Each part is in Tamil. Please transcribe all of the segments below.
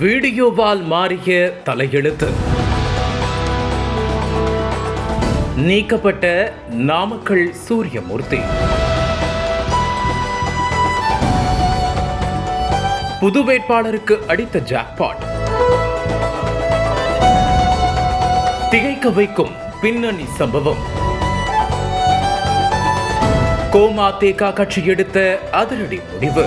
வீடியோவால் மாறிய தலையெழுத்து. நீக்கப்பட்ட நாமக்கல் சூரியமூர்த்தி. புது வேட்பாளருக்கு அடித்த ஜாக்பாட் திகைக்க வைக்கும் பின்னணி சம்பவம். கோமா தேகா கட்சி எடுத்த அதிரடி முடிவு.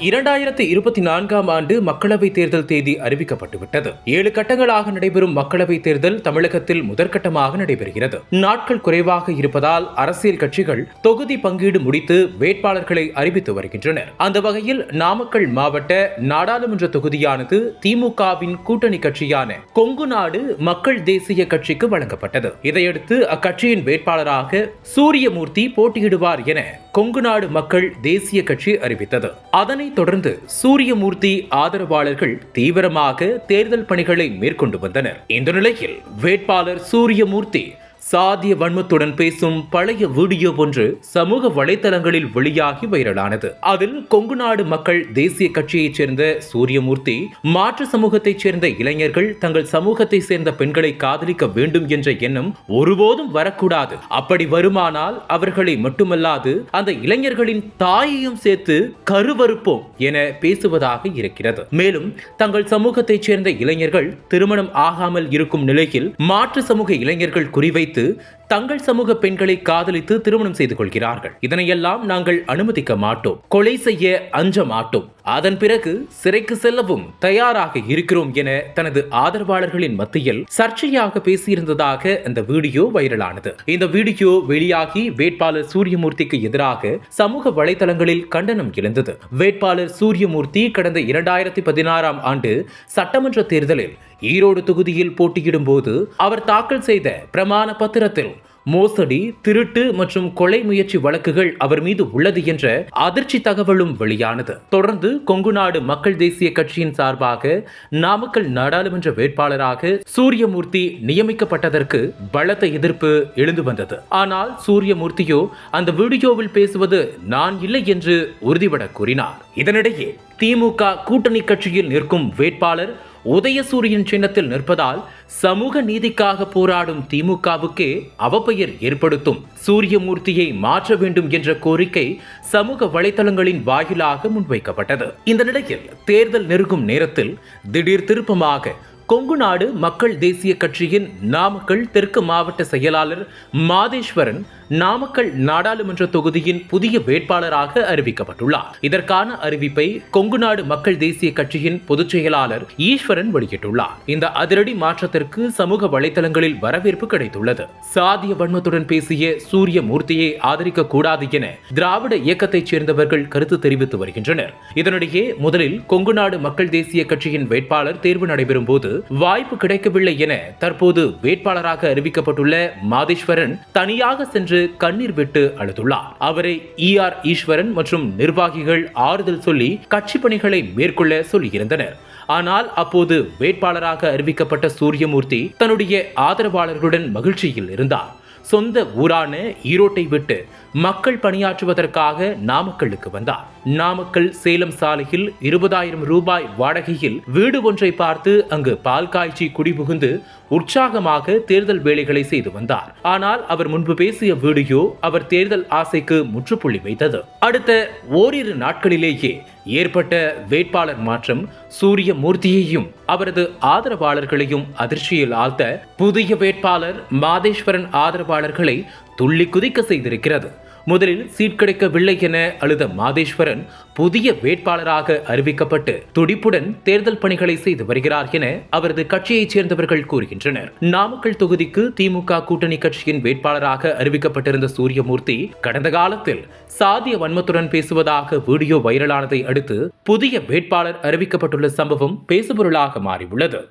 இரண்டாயிரத்தி இருபத்தி நான்காம் ஆண்டு மக்களவைத் தேர்தல் தேதி அறிவிக்கப்பட்டுவிட்டது. ஏழு கட்டங்களாக நடைபெறும் மக்களவைத் தேர்தல் தமிழகத்தில் முதற்கட்டமாக நடைபெறுகிறது. நாட்கள் குறைவாக இருப்பதால் அரசியல் கட்சிகள் தொகுதி பங்கீடு முடித்து வேட்பாளர்களை அறிவித்து வருகின்றனர். அந்த வகையில் நாமக்கல் மாவட்ட நாடாளுமன்ற தொகுதியானது திமுகவின் கூட்டணி கட்சியான கொங்கு நாடு மக்கள் தேசிய கட்சிக்கு வழங்கப்பட்டது. இதையடுத்து அக்கட்சியின் வேட்பாளராக சூரியமூர்த்தி போட்டியிடுவார் என கொங்கு நாடு மக்கள் தேசிய கட்சி அறிவித்தது. அதனை அதனைத் தொடர்ந்து சூரியமூர்த்தி ஆதரவாளர்கள் தீவிரமாக தேர்தல் பணிகளை மேற்கொண்டு வந்தனர். இந்த நிலையில் வேட்பாளர் சூரியமூர்த்தி சாதிய வன்மத்துடன் பேசும் பழைய வீடியோ ஒன்று சமூக வலைதளங்களில் வெளியாகி வைரலானது. அதில் கொங்கு நாடு மக்கள் தேசிய கட்சியைச் சேர்ந்த சூரியமூர்த்தி மாற்று சமூகத்தைச் சேர்ந்த இளைஞர்கள் தங்கள் சமூகத்தை சேர்ந்த பெண்களை காதலிக்க வேண்டும் என்ற எண்ணம் ஒருபோதும் வரக்கூடாது. அப்படி வருமானால் அவர்களை மட்டுமல்லாது அந்த இளைஞர்களின் தாயையும் சேர்த்து கருவறுப்போம் என பேசுவதாக இருக்கிறது. மேலும் தங்கள் சமூகத்தைச் சேர்ந்த இளைஞர்கள் திருமணம் ஆகாமல் இருக்கும் நிலையில் மாற்று சமூக இளைஞர்கள் குறிவைத்து வைத்து தங்கள் சமூக பெண்களை காதலித்து திருமணம் செய்து கொள்கிறார்கள். இதனையெல்லாம் நாங்கள் அனுமதிக்க மாட்டோம். கொலை செய்ய அஞ்ச மாட்டோம். அதன் பிறகு சிறைக்கு செல்லவும் தயாராக இருக்கிறோம் என தனது ஆதரவாளர்களின் மத்தியில் சர்ச்சையாக பேசியிருந்ததாக அந்த வீடியோ வைரலானது. இந்த வீடியோ வெளியாகி வேட்பாளர் சூரியமூர்த்திக்கு எதிராக சமூக வலைதளங்களில் கண்டனம் எழுந்தது. வேட்பாளர் சூரியமூர்த்தி கடந்த இரண்டாயிரத்தி பதினாறாம் ஆண்டு சட்டமன்ற தேர்தலில் ஈரோடு தொகுதியில் போட்டியிடும் போது அவர் தாக்கல் செய்த பிரமாண பத்திரத்தில் மோசடி திருட்டு மற்றும் கொலை முயற்சி வழக்குகள் அவர் மீது உள்ளது என்ற அதிர்ச்சி தகவலும் வெளியானது. தொடர்ந்து கொங்கு நாடு மக்கள் தேசிய கட்சியின் சார்பாக நாமக்கல் நாடாளுமன்ற வேட்பாளராக சூரியமூர்த்தி நியமிக்கப்பட்டதற்கு பலத்த எதிர்ப்பு எழுந்து வந்தது. ஆனால் சூரியமூர்த்தியோ அந்த வீடியோவில் பேசுவது நான் இல்லை என்று உறுதிபட கூறினார். இதனிடையே திமுக கூட்டணி கட்சியில் நிற்கும் வேட்பாளர் உதயசூரியன் சின்னத்தில் நிற்பதால் சமூக நீதிக்காக போராடும் திமுகவுக்கே அவப்பெயர் ஏற்படுத்தும். சூரியமூர்த்தியை மாற்ற வேண்டும் என்ற கோரிக்கை சமூக வலைதளங்களின் வாயிலாக முன்வைக்கப்பட்டது. இந்த நிலையில் தேர்தல் நெருங்கும் நேரத்தில் திடீர் திருப்பமாக கொங்கு நாடு மக்கள் தேசிய கட்சியின் நாமக்கல் தெற்கு மாவட்ட செயலாளர் மாதேஸ்வரன் நாமக்கல் நாடாளுமன்ற தொகுதியின் புதிய வேட்பாளராக அறிவிக்கப்பட்டுள்ளார். இதற்கான அறிவிப்பை கொங்கு நாடு மக்கள் தேசிய கட்சியின் பொதுச் செயலாளர் ஈஸ்வரன் வெளியிட்டுள்ளார். இந்த அதிரடி மாற்றத்திற்கு சமூக வலைதளங்களில் வரவேற்பு கிடைத்துள்ளது. சாதிய வன்மத்துடன் பேசிய சூரிய மூர்த்தியை ஆதரிக்க கூடாது என திராவிட இயக்கத்தைச் சேர்ந்தவர்கள் கருத்து தெரிவித்து வருகின்றனர். இதனிடையே முதலில் கொங்கு நாடு மக்கள் தேசிய கட்சியின் வேட்பாளர் தேர்வு நடைபெறும் போது வாய்ப்பு கிடைக்கவில்லை என தற்போது வேட்பாளராக அறிவிக்கப்பட்டுள்ள மாதேஸ்வரன் தனியாக சென்று கண்ணீர் விட்டு அழுதுள்ளார். அவரை இ ஆர் ஈஸ்வரன் மற்றும் நிர்வாகிகள் ஆறுதல் சொல்லி கட்சி பணிகளை மேற்கொள்ள சொல்லியிருந்தனர். ஆனால் அப்போது வேட்பாளராக அறிவிக்கப்பட்ட சூரியமூர்த்தி தன்னுடைய ஆதரவாளர்களுடன் மகிழ்ச்சியில் இருந்தார். சொந்த ஊரான ஈரோட்டை விட்டு மக்கள் பணியாற்றுவதற்காக நாமக்கலுக்கு வந்தார். நாமக்கல் சேலம் சாலையில் இருபதாயிரம் ரூபாய் வாடகையில் வீடு ஒன்றை பார்த்து அங்கு பால் காய்ச்சி குடிபுகுந்து உற்சாகமாக தேர்தல் வேலைகளை செய்து வந்தார். ஆனால் அவர் முன்பு பேசிய வீடியோ அவர் தேர்தல் ஆசைக்கு முற்றுப்புள்ளி வைத்தது. அடுத்த ஓரிரு நாட்களிலேயே ஏற்பட்ட வேட்பாளர் மாற்றம் சூரிய மூர்த்தியையும் அவரது ஆதரவாளர்களையும் அதிர்ச்சியில் ஆழ்த்த புதிய வேட்பாளர் மாதேஸ்வரன் ஆதரவாளர்களை துள்ளி குதிக்க செய்திருக்கிறது. முதலில் சீட் கிடைக்கவில்லை என அழுத மாதேஸ்வரன் புதிய வேட்பாளராக அறிவிக்கப்பட்டு துடிப்புடன் தேர்தல் பணிகளை செய்து வருகிறார் என அவரது கட்சியைச் சேர்ந்தவர்கள் கூறுகின்றனர். நாமக்கல் தொகுதிக்கு திமுக கூட்டணி கட்சியின் வேட்பாளராக அறிவிக்கப்பட்டிருந்த சூரியமூர்த்தி கடந்த காலத்தில் சாதிய வன்மத்துடன் பேசுவதாக வீடியோ வைரலானதை அடுத்து புதிய வேட்பாளர் அறிவிக்கப்பட்டுள்ள சம்பவம் பேசுபொருளாக மாறியுள்ளது.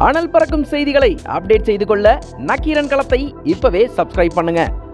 அனல் பறக்கும் செய்திகளை அப்டேட் செய்து கொள்ள நக்கீரன் களத்தை இப்பவே சப்ஸ்கிரைப் பண்ணுங்க.